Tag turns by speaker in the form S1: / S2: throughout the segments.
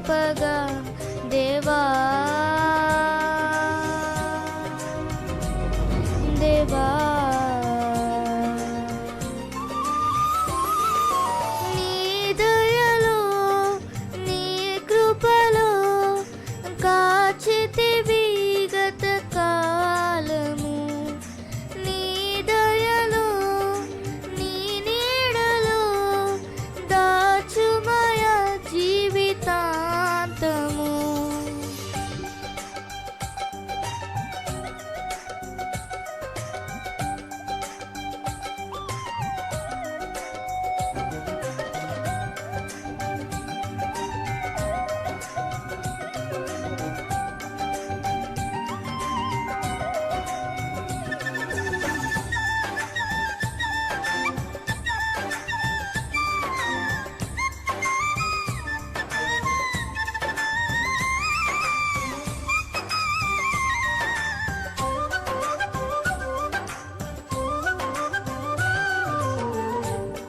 S1: ఫలింపగా దేవా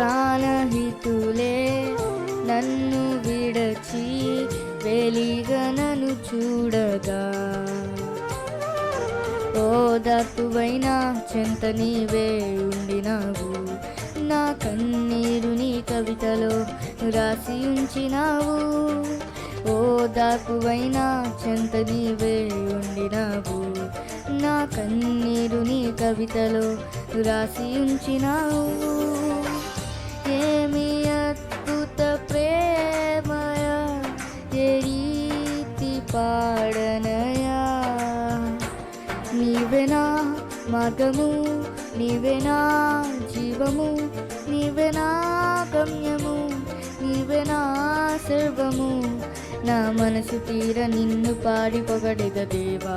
S1: ప్రాణహితులే నన్ను విడచి వెలిగనను చూడగా. చూడగా ఓదార్పువైనా చెంత నీవే ఉండినావు. నా కన్నీరు నీ కవితలో రాసి ఉంచినావు. ఓదార్పువైనా చెంత నీవే ఉండినావు. నా కన్నీరు నీ కవితలో రాసి ఉంచినావు. మార్గము నీవెనా జీవము నీవెనా గమ్యము నీవెనా సర్వము. నా మనసు తీర నిన్ను పాడి పొగడెద దేవా.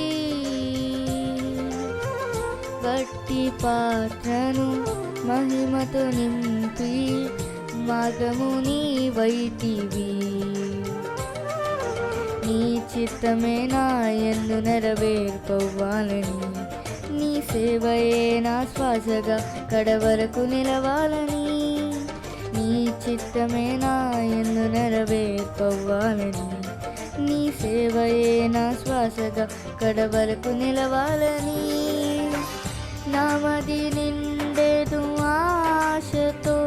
S1: గట్టి పాత్రను మహిమతో నింపి మార్గము నీ నీ చిత్తమే నా ఎందు నెరవేర్పవ్వాలని నీ సేవయే నా శ్వాసగా కడవరకు నిలవాలని నీ చిత్తమే నా ఎందు నెరవేర్పవ్వాలని నీ సేవయే నా శ్వాసగా కడవరకు నిలవాలని. నవది నిండెదు ఆశతో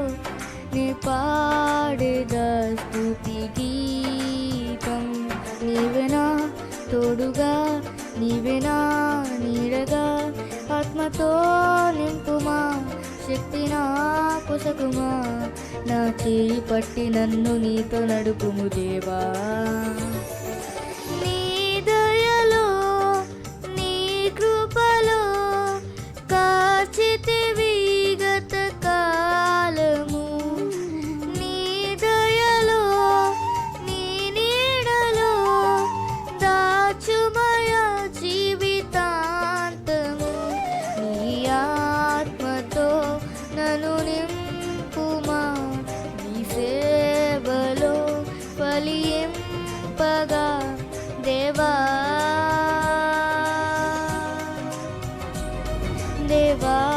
S1: నీ పాడేదా స్థుతి గీతం. నీవెనా తోడుగా నీవెనా నీడగా ఆత్మతో నింపుమా శక్తి నా పొసకుమా నా చేయి పట్టి నన్ను నీతో నడుపుము దేవా. నను నింపుమా? నీ సేవలో ఫలింపగా దేవా. దేవా.